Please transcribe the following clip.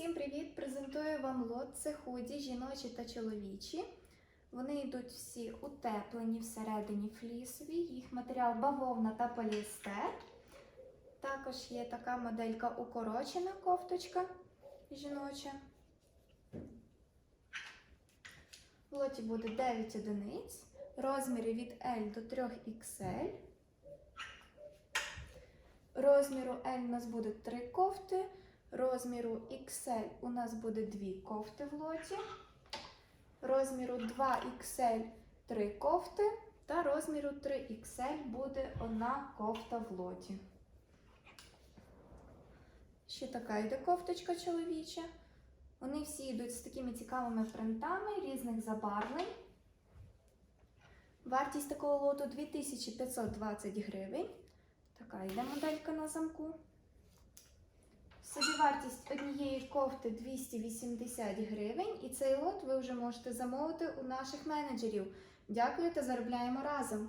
Всім привіт! Презентую вам лот. Це худі, жіночі та чоловічі. Вони йдуть всі утеплені всередині флісові. Їх матеріал бавовна та поліестер. Також є така моделька укорочена кофточка жіноча. В лоті буде 9 одиниць, розміри від L до 3XL. Розміру L у нас буде 3 кофти. Розміру XL у нас буде 2 кофти в лоті. Розміру 2XL 3 кофти. Та розміру 3XL буде одна кофта в лоті. Ще така йде кофточка чоловіча. Вони всі йдуть з такими цікавими принтами різних забарвлень. Вартість такого лоту 2520 гривень. Така йде моделька на замку. Собівартість однієї кофти 280 гривень, і цей лот ви вже можете замовити у наших менеджерів. Дякую та заробляємо разом!